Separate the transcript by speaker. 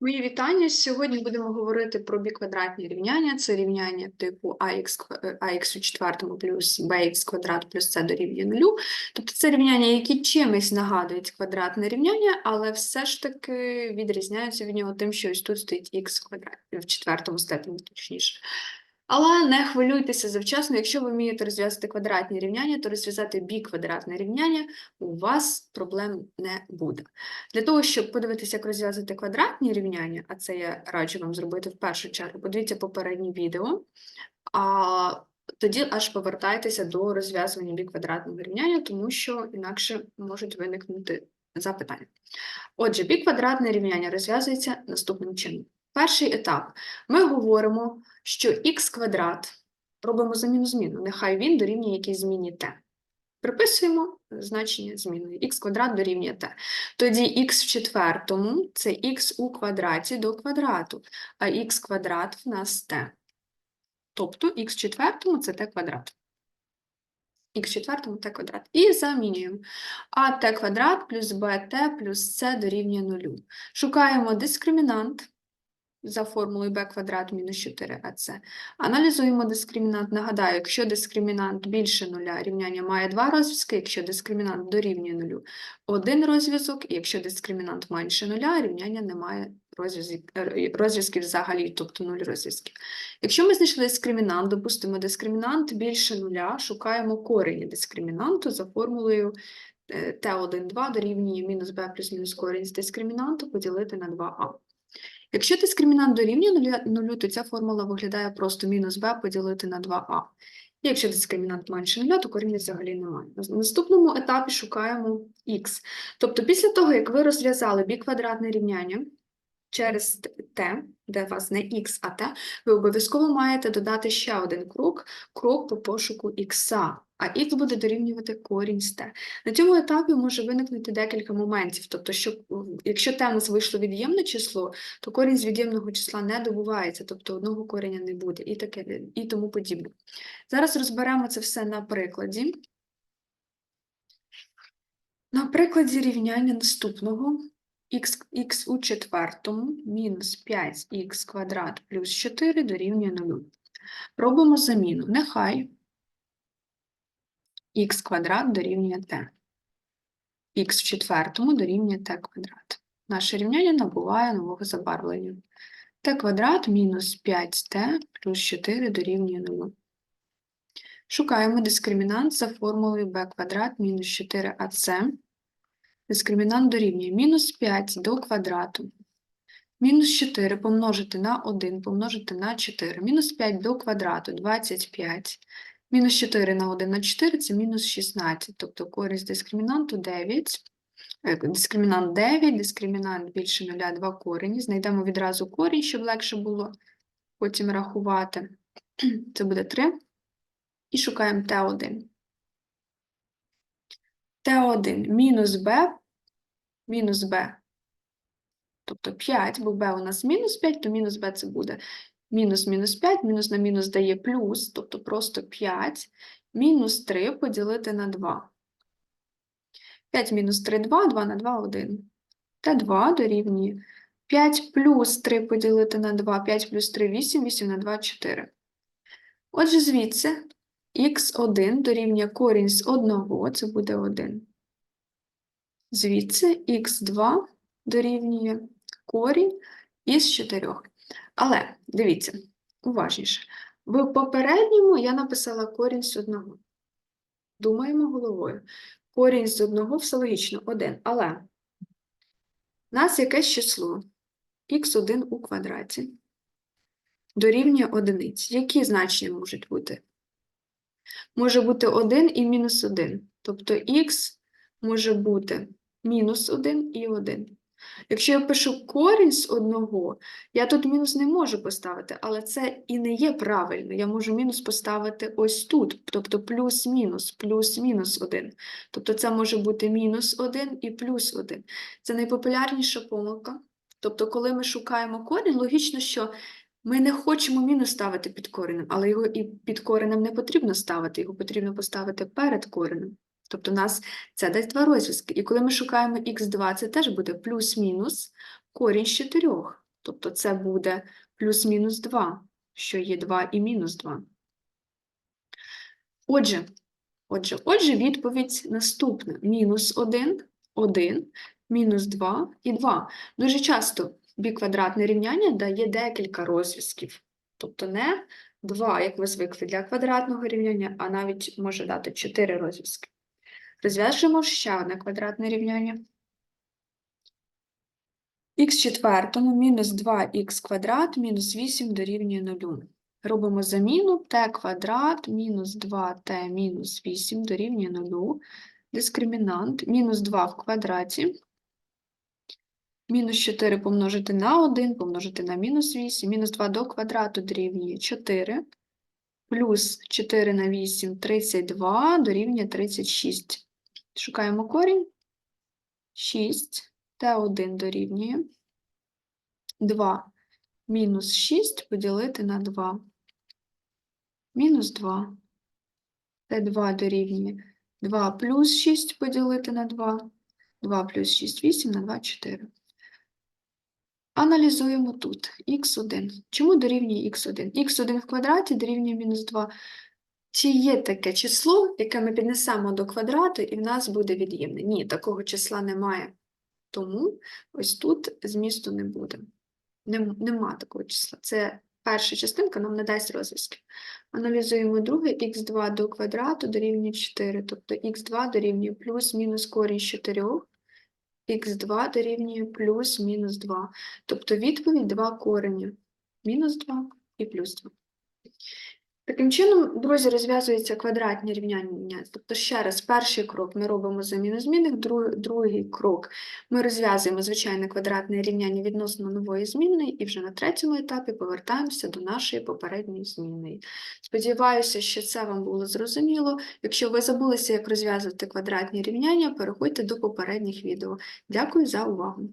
Speaker 1: Мої вітання. Сьогодні будемо говорити про біквадратні рівняння. Це рівняння типу ax, ква- е, ax у четвертому плюс bx квадрат плюс c дорівнює нулю. Тобто це рівняння, які чимось нагадують квадратне рівняння, але все ж таки відрізняються від нього тим, що ось тут стоїть х квадрат в четвертому степені, точніше. Але не хвилюйтеся завчасно, якщо ви вмієте розв'язати квадратні рівняння, то розв'язати біквадратне рівняння у вас проблем не буде. Для того, щоб подивитися, як розв'язати квадратні рівняння, а це я раджу вам зробити в першу чергу, подивіться попереднє відео, а тоді аж повертайтеся до розв'язування біквадратного рівняння, тому що інакше можуть виникнути запитання. Отже, біквадратне рівняння розв'язується наступним чином. Перший етап. Ми говоримо, що х квадрат робимо заміну зміну, нехай він дорівнює якійсь зміні t. Приписуємо значення зміни х квадрат дорівнює t. Тоді х в четвертому це х у квадраті до квадрату, а х квадрат в нас t. Тобто х в четвертому це t квадрат. х в четвертому t квадрат. І замінюємо. А t квадрат плюс bt плюс c дорівнює нулю. Шукаємо дискримінант за формулою b квадрат мінус 4ac. Аналізуємо дискримінант. Нагадаю, якщо дискримінант більше нуля, рівняння має два розв'язки, якщо дискримінант дорівнює нулю, один розв'язок, і якщо дискримінант менше нуля, рівняння не має е, розв'язків взагалі, тобто нуль розв'язків. Якщо ми знайшли дискримінант, допустимо, дискримінант більше нуля, шукаємо корені дискримінанту за формулою е, t1,2 дорівнює мінус b плюс мінус корінь з дискримінанту поділити на 2a. Якщо дискримінант дорівнює нуля- нулю, то ця формула виглядає просто мінус b поділити на 2a. І якщо дискримінант менше нуля, то коріння взагалі немає. На наступному етапі шукаємо х. Тобто після того, як ви розв'язали біквадратне рівняння через t, де у вас не х, а t, ви обов'язково маєте додати ще один крок, крок по пошуку х, а х буде дорівнювати корінь з t. На цьому етапі може виникнути декілька моментів. Тобто, що, якщо t у нас вийшло від'ємне число, то корінь з від'ємного числа не добувається, тобто одного кореня не буде, і таке, і тому подібне. Зараз розберемо це все на прикладі. На прикладі рівняння наступного х, х у четвертому мінус 5х квадрат плюс 4 дорівнює 0. Робимо заміну. Нехай х квадрат дорівнює t. х в четвертому дорівнює t квадрат. Наше рівняння набуває нового забарвлення. t квадрат мінус 5t плюс 4 дорівнює 0. Шукаємо дискримінант за формулою b квадрат мінус 4ac. Дискримінант дорівнює мінус 5 до квадрату. Мінус 4 помножити на 1 помножити на 4. Мінус 5 до квадрату 25. Мінус 4 на 1 на 4 це мінус 16. Тобто користь дискримінанту 9. Е, Дискримінант 9, дискримінант більше 0, 2 корені. Знайдемо відразу корінь, щоб легше було потім рахувати. Це буде 3. І шукаємо Т1. Т1 мінус Б, мінус Б. Тобто 5, бо Б у нас мінус 5, то мінус Б це буде мінус мінус 5, мінус на мінус дає плюс, тобто просто 5, мінус 3 поділити на 2. 5 мінус 3 – 2, 2 на 2 – 1. Т2 дорівнює 5 плюс 3 поділити на 2, 5 плюс 3 – 8, 8 на 2 – 4. Отже, звідси х1 дорівнює корінь з 1, це буде 1. Звідси х2 дорівнює корінь із 4. Але, дивіться, уважніше. В попередньому я написала корінь з 1. Думаємо головою. Корінь з 1 все логічно, 1. Але у нас якесь число х1 у квадраті дорівнює одиниці. Які значення можуть бути? Може бути 1 і мінус 1. Тобто х може бути мінус 1 і 1. Якщо я пишу корінь з одного, я тут мінус не можу поставити, але це і не є правильно. Я можу мінус поставити ось тут, тобто плюс-мінус, плюс-мінус 1. Тобто це може бути мінус 1 і плюс 1. Це найпопулярніша помилка. Тобто, коли ми шукаємо корінь, логічно, що ми не хочемо мінус ставити під коренем, але його і під коренем не потрібно ставити, його потрібно поставити перед коренем. Тобто у нас це дасть два розв'язки. І коли ми шукаємо х2, це теж буде плюс-мінус корінь з 4. Тобто це буде плюс-мінус 2, що є 2 і мінус 2. Отже, отже, отже, відповідь наступна. Мінус 1, 1, мінус 2 і 2. Дуже часто біквадратне рівняння дає декілька розв'язків. Тобто не 2, як ви звикли для квадратного рівняння, а навіть може дати 4 розв'язки. Розв'яжемо ще одне квадратне рівняння. х четвертому мінус 2х квадрат мінус 8 дорівнює 0. Робимо заміну t квадрат мінус 2t мінус 8 дорівнює 0. Дискримінант мінус 2 в квадраті. Мінус 4 помножити на 1, помножити на мінус 8, мінус 2 до квадрату дорівнює 4, плюс 4 на 8 – 32, дорівнює 36. Шукаємо корінь. 6, Т1 дорівнює 2 мінус 6 поділити на 2. Мінус 2. Т2 дорівнює 2 плюс 6 поділити на 2. 2 плюс 6 – 8, на 2 – 4. Аналізуємо тут х1. Чому дорівнює х1? х1 в квадраті дорівнює мінус 2. Чи є таке число, яке ми піднесемо до квадрату, і в нас буде від'ємне? Ні, такого числа немає. Тому ось тут змісту не буде. Нем- Нема такого числа. Це перша частинка нам не дасть розв'язки. Аналізуємо друге, х2 до квадрату дорівнює 4, тобто х2 дорівнює плюс-мінус корінь з 4, х2 дорівнює плюс-мінус 2. Тобто відповідь 2 корення. Мінус 2 і плюс 2. Таким чином, друзі, розв'язується квадратні рівняння. Тобто, ще раз, перший крок ми робимо заміну змінних, друг- другий крок ми розв'язуємо звичайне квадратне рівняння відносно нової змінної, і вже на третьому етапі повертаємося до нашої попередньої змінної. Сподіваюся, що це вам було зрозуміло. Якщо ви забулися, як розв'язувати квадратні рівняння, переходьте до попередніх відео. Дякую за увагу!